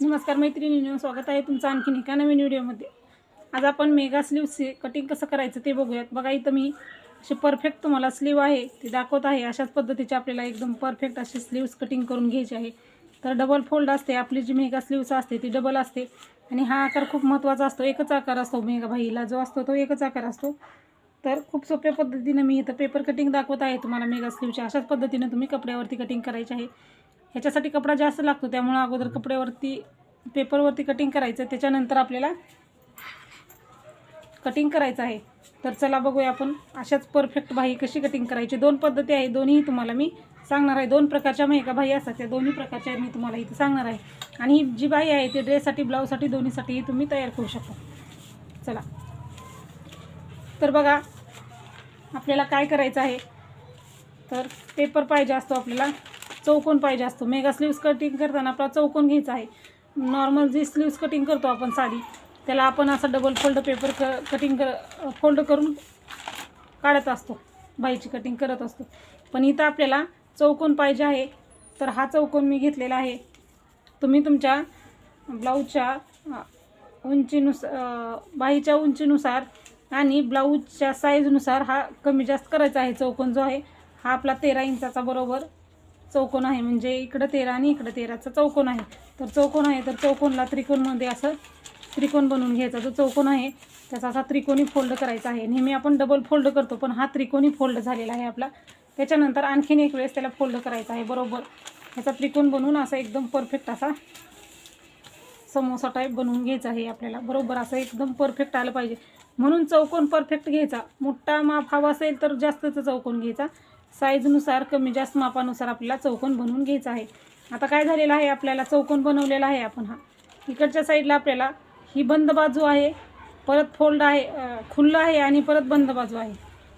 नमस्कार मैत्रिणींनो स्वागत आहे तुमचं आणखीन एका नवीन व्हिडिओमध्ये. आज आपण मेगा स्लीव्हचे कटिंग कसं करायचं ते बघूयात. बघा इथं मी असे परफेक्ट तुम्हाला स्लीव आहे ते दाखवत आहे. अशाच पद्धतीचे आपल्याला एकदम परफेक्ट असे स्लीव्स कटिंग करून घ्यायचे आहे. तर डबल फोल्ड असते आपली जी मेगा स्लीव्स असते ती डबल असते. आणि हा आकार खूप महत्त्वाचा असतो एकच आकार असतो मेगा भाईला जो असतो तो एकच आकार असतो. तर खूप सोप्या पद्धतीनं मी इथं पेपर कटिंग दाखवत आहे तुम्हाला मेगा स्लीवच्या अशाच पद्धतीनं तुम्ही कपड्यावरती कटिंग करायचे आहे. ह्याच्यासाठी कपडा जास्त लागतो त्यामुळं अगोदर कपड्यावरती पेपरवरती कटिंग करायचं. त्याच्यानंतर आपल्याला कटिंग करायचं आहे. तर चला बघूया आपण अशाच परफेक्ट बाही कशी कटिंग करायची. दोन पद्धती आहे दोन्ही तुम्हाला मी सांगणार आहे. दोन प्रकारच्या मेका बाही असतात त्या दोन्ही प्रकारच्या मी तुम्हाला इथे सांगणार आहे. आणि ही जी बाही आहे ती ड्रेससाठी ब्लाऊजसाठी दोन्हीसाठी तुम्ही तयार करू शकता. चला. तर बघा आपल्याला काय करायचं आहे? तर पेपर पाहिजे असतो आपल्याला. चौकोन पाहिजे असतो. मेगा स्लीव्स कटिंग करताना आपला चौकोन घ्यायचा आहे. नॉर्मल जी स्लीव्स कटिंग करतो आपण साडी त्याला आपण असं डबल फोल्ड पेपर क कटिंग कर फोल्ड करून काढत असतो. बाईची कटिंग करत असतो. पण इथं आपल्याला चौकोन पाहिजे आहे. तर हा चौकोन मी घेतलेला आहे. तुम्ही तुमच्या ब्लाऊजच्या उंचीनुसार बाईच्या बाहीच्या उंचीनुसार आणि ब्लाऊजच्या साईजनुसार हा कमी जास्त करायचा आहे. चौकोन जो आहे हा आपला तेरा इंचाचा बरोबर चौकोन आहे. म्हणजे इकडं तेरा आणि इकडं तेराचा चौकोन आहे. तर चौकोन आहे तर चौकोनला त्रिकोणमध्ये असं त्रिकोण बनवून घ्यायचा. जो चौकोन आहे त्याचा असा त्रिकोणी फोल्ड करायचा आहे. नेहमी आपण डबल फोल्ड करतो पण हा त्रिकोणी फोल्ड झालेला आहे आपला. त्याच्यानंतर आणखीन एक वेळेस त्याला फोल्ड करायचा आहे बरोबर. ह्याचा त्रिकोण बनवून असा एकदम परफेक्ट असा समोसा टाईप बनवून घ्यायचा आहे आपल्याला. बरोबर असं एकदम परफेक्ट आलं पाहिजे. म्हणून चौकोन परफेक्ट घ्यायचा. मोठा माप हवा असेल तर जास्तचा चौकोन घ्यायचा. साईजनुसार कमी जास्त मापानुसार आपल्याला चौकोन बनवून घ्यायचा आहे. आता काय झालेलं आहे? आपल्याला चौकोन बनवलेला आहे आपण हा. इकडच्या साईडला आपल्याला ही बंद बाजू आहे. परत फोल्ड आहे खुल्लं आहे आणि परत बंद बाजू आहे.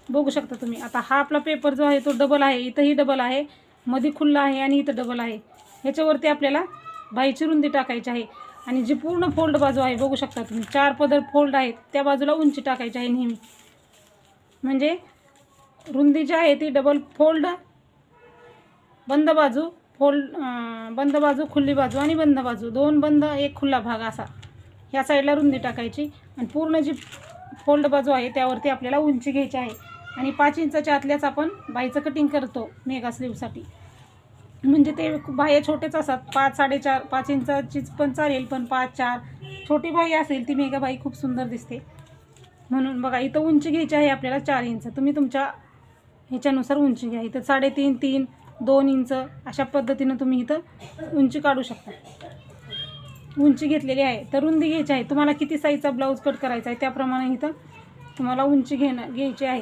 बघू शकता तुम्ही. आता हा आपला पेपर जो आहे तो डबल आहे. इथंही डबल आहे. मध्ये खुल्ला आहे आणि इथं डबल आहे. ह्याच्यावरती आपल्याला बाईची रुंदी टाकायची आहे. आणि जी पूर्ण फोल्ड बाजू आहे बघू शकता तुम्ही. चार पदर फोल्ड आहेत. त्या बाजूला उंची टाकायची आहे नेहमी. म्हणजे रुंदी जी आहे ती डबल फोल्ड बंद बाजू फोल्ड बंद बाजू खुल्ली बाजू आणि बंद बाजू. दोन बंद एक खुल्ला भाग असा. ह्या साईडला रुंदी टाकायची. आणि पूर्ण जी फोल्ड बाजू आहे त्यावरती आपल्याला उंची घ्यायची आहे. आणि पाच इंचाच्या आतल्याच आपण बाईचं कटिंग करतो मेगा स्लीवसाठी म्हणजे ते बाह्या छोटेच असतात. पाच साडेचार पाच इंचाचीच पण चालेल पण पाच चार छोटी बाई असेल ती मेगा बाई खूप सुंदर दिसते. म्हणून बघा इथं उंची घ्यायची आहे आपल्याला चार इंच. तुम्ही तुमच्या ह्याच्यानुसार उंची घ्या. इथं साडेतीन तीन दोन इंच अशा पद्धतीनं तुम्ही इथं उंची काढू शकता. उंची घेतलेली आहे. तर रुंदी घ्यायची आहे. तुम्हाला किती साईजचा ब्लाऊज कट करायचा आहे त्याप्रमाणे इथं तुम्हाला उंची घेणं घ्यायची आहे.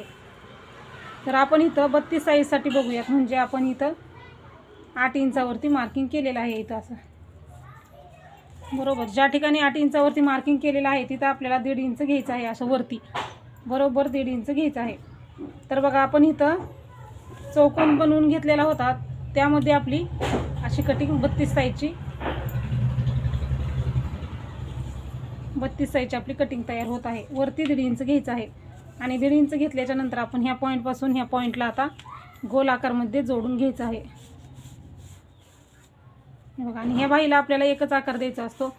तर आपण इथं बत्तीस साईजसाठी बघूयात. म्हणजे आपण इथं आठ इंचावरती मार्किंग केलेलं आहे इथं असं. बरोबर. ज्या ठिकाणी आठ इंचावरती मार्किंग केलेलं आहे तिथं आपल्याला दीड इंच घ्यायचं आहे असं वरती. बरोबर दीड इंच घ्यायचं आहे. तर बघा आपण इथं चौकोन बनवून घेतलेला होता. त्यामध्ये आपली अशी कटिंग बत्तीस साईजची बत्तीस साईजची आपली कटिंग तयार होत आहे. वरती दीड इंच घ्यायचं आहे. आणि दीड इंच घेतल्याच्या नंतर आपण ह्या पॉईंटपासून ह्या पॉईंटला आता गोल आकारमध्ये जोडून घ्यायचं आहे. बघा आणि ह्या बाईला आपल्याला एकच आकार द्यायचा असतो.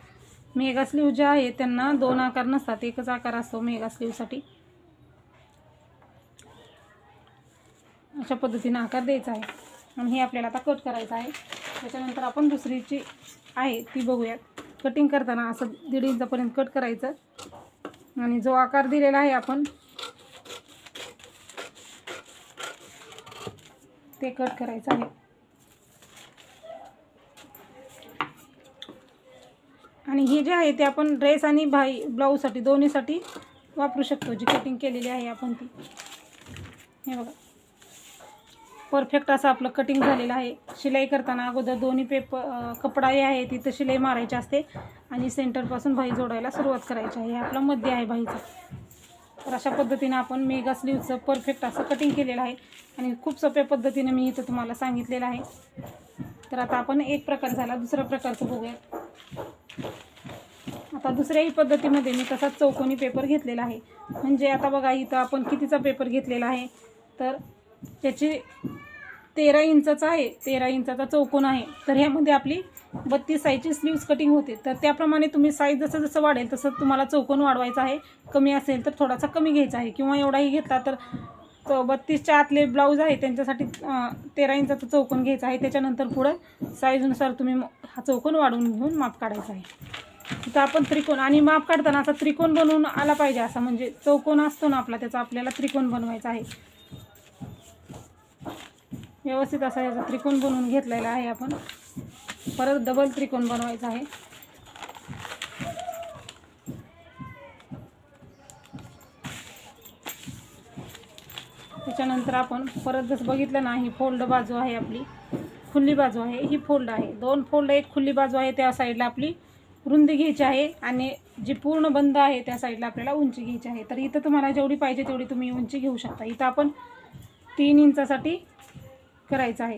मेगा स्लीव ज्या आहे त्यांना दोन आकार नसतात. एकच आकार असतो मेगा स्लीवसाठी अशा पद्धतीनं आकार द्यायचा आहे. आणि हे आपल्याला आता कट करायचं आहे. त्याच्यानंतर आपण दुसरी जी आहे ती बघूयात. कटिंग करताना असं दीड इंचापर्यंत कट करायचं. आणि जो आकार दिलेला आहे आपण ते कट करायचं आहे. आणि हे जे आहे ते आपण ड्रेस आणि भाई ब्लाऊजसाठी दोन्हीसाठी वापरू शकतो. जी कटिंग केलेली आहे आपण ती. हे बघा. परफेक्ट असं आपलं कटिंग झालेलं आहे. शिलाई करताना अगोदर दोन्ही पेपर कपडा जे आहे तिथं शिलाई मारायची असते. आणि सेंटरपासून भाई जोडायला सुरुवात करायची आहे. हे आपलं मध्य आहे भाईचं. तर अशा पद्धतीनं आपण मेगा स्लीवचं परफेक्ट असं कटिंग केलेलं आहे. आणि खूप सोप्या पद्धतीनं मी इथं तुम्हाला सांगितलेलं आहे. तर आता आपण एक प्रकार झाला दुसरा प्रकारचं बघूया. आता दुसऱ्याही पद्धतीमध्ये मी तसाच चौकोनी पेपर घेतलेला आहे. म्हणजे आता बघा इथं आपण कितीचा पेपर घेतलेला आहे? तर त्याची तेरा इंचाचा आहे तेरा इंचाचा चौकोन आहे. तर ह्यामध्ये आपली बत्तीस साईजची स्लीव्स कटिंग होते. तर त्याप्रमाणे तुम्ही साईज जसं जसं वाढेल तसं तुम्हाला चौकोन वाढवायचा आहे. कमी असेल तर थोडासा कमी घ्यायचा आहे. किंवा एवढाही घेतला तर तो बत्तीसच्या आतले ब्लाऊज आहे त्यांच्यासाठी तेरा इंचाचा चौकोन घ्यायचा आहे. त्याच्यानंतर पुढं साईजनुसार तुम्ही हा चौकोन वाढवून घेऊन माप काढायचा आहे. तिथं आपण त्रिकोण आणि माप काढताना असा त्रिकोण बनवून आला पाहिजे. असा म्हणजे चौकोन असतो ना आपला त्याचा आपल्याला त्रिकोण बनवायचा आहे. व्यवस्थित असा याचा त्रिकोण बनवून घेतलेला आहे आपण. परत डबल त्रिकोण बनवायचा आहे. त्याच्यानंतर आपण परत जसं बघितलं ना ही फोल्ड बाजू आहे आपली. खुल्ली बाजू आहे. ही फोल्ड आहे. दोन फोल्ड एक खुल्ली बाजू आहे त्या साईडला आपली रुंदी घ्यायची आहे आणि जी पूर्ण बंद आहे त्या साईडला आपल्याला उंची घ्यायची आहे. तर इथं तुम्हाला जेवढी पाहिजे तेवढी तुम्ही उंची घेऊ शकता. इथं आपण तीन इंचासाठी करायचं आहे.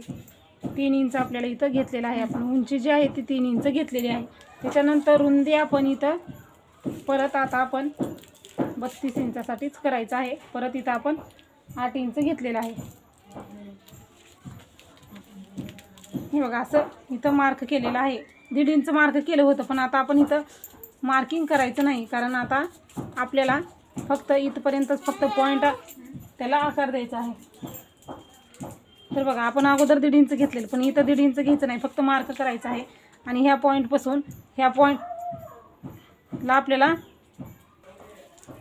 तीन इंच आपल्याला इथं घेतलेलं आहे आपण. उंची जी आहे ती तीन इंच घेतलेली आहे. त्याच्यानंतर रुंदी आपण इथं परत आता आपण बत्तीस इंचासाठीच करायचं आहे. परत इथं आपण आठ इंच घेतलेलं आहे. हे बघा असं इथं मार्क केलेलं आहे. दीड इंच मार्क केलं होतं पण आता आपण इथं मार्किंग करायचं नाही. कारण आता आपल्याला फक्त इथपर्यंतच फक्त पॉईंट त्याला आकार द्यायचा आहे. तर बघा आपण अगोदर दीड इंच घेतलेलं पण इथं दीड इंच घ्यायचं नाही फक्त मार्क करायचं आहे. आणि ह्या पॉईंटपासून ह्या पॉईंटला आपल्याला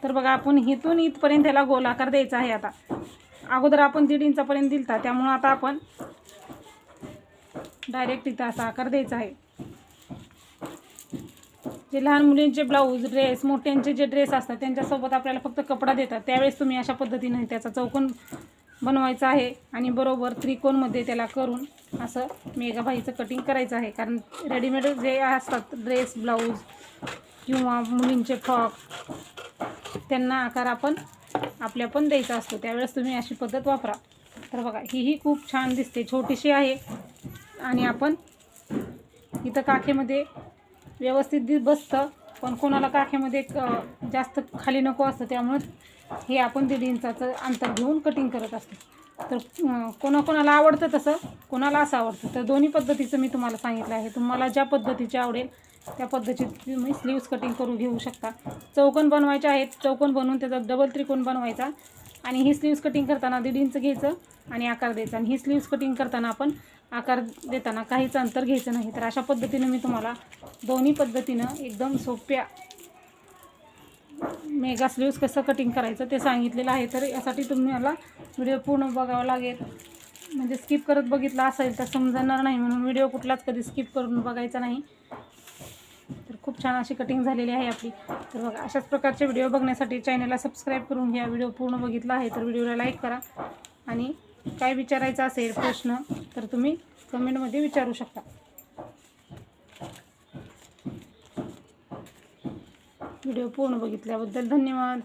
तर बघा आपण इथून इथपर्यंत ह्याला गोल आकार द्यायचा आहे आता. अगोदर आपण दीड इंचापर्यंत दिलता त्यामुळं आता आपण डायरेक्ट इथं असा आकार द्यायचा आहे. जे लहान मुलींचे ब्लाऊज ड्रेस मोठ्यांचे जे ड्रेस असतात त्यांच्यासोबत आपल्याला फक्त कपडा देतात. त्यावेळेस तुम्ही अशा पद्धतीने त्याचा चौकोन बनवायचं आहे आणि बरोबर त्रिकोणमध्ये त्याला करून असं मेघाबाईचं कटिंग करायचं आहे. कारण रेडीमेड जे असतात ड्रेस ब्लाऊज किंवा मुलींचे फ्रॉक त्यांना आकार आपण आपल्या पण द्यायचा असतो. त्यावेळेस तुम्ही अशी पद्धत वापरा. तर बघा हीही खूप छान दिसते. छोटीशी आहे आणि आपण इथं काखेमध्ये व्यवस्थित दि बसतं पण कोणाला काखेमध्ये जास्त खाली नको असतं त्यामुळं हे आपण दीड इंचाचं अंतर घेऊन कटिंग करत असतो. तर कोणाकोणाला आवडतं तसं कोणाला असं आवडतं तर दोन्ही पद्धतीचं मी तुम्हाला सांगितलं आहे. तुम्हाला ज्या पद्धतीचे आवडेल त्या पद्धतीत तुम्ही स्लीव्स कटिंग करून घेऊ शकता. चौकन बनवायचे आहेत चौकोन बनवून त्याचा डबल त्रिकोण बनवायचा. आणि ही स्लीव्स कटिंग करताना दीड इंच घ्यायचं आणि आकार द्यायचा. आणि ही स्लीव्स कटिंग करताना आपण आकार देताना काहीच अंतर घ्यायचं नाही. तर अशा पद्धतीनं मी तुम्हाला दोन्ही पद्धतीनं एकदम सोप्या मेगा स्लीव्स कसं कटिंग करायचं ते सांगितलेलं आहे. तर यासाठी तुम्हाला व्हिडिओ पूर्ण बघावा लागेल. म्हणजे स्किप करत बघितला असेल तर समजणार नाही म्हणून व्हिडिओ कुठलाच कधी स्किप करून बघायचा नाही. तर खूप छान अशी कटिंग झालेली आहे आपली. तर बघा अशाच प्रकारचे व्हिडिओ बघण्यासाठी चॅनलला सबस्क्राईब करून घ्या. व्हिडिओ पूर्ण बघितला आहे तर व्हिडिओला लाईक करा. आणि काय विचारायचं असेल प्रश्न तर तुम्ही कमेंटमध्ये विचारू शकता. व्हिडिओ पूर्ण बघितल्याबद्दल धन्यवाद.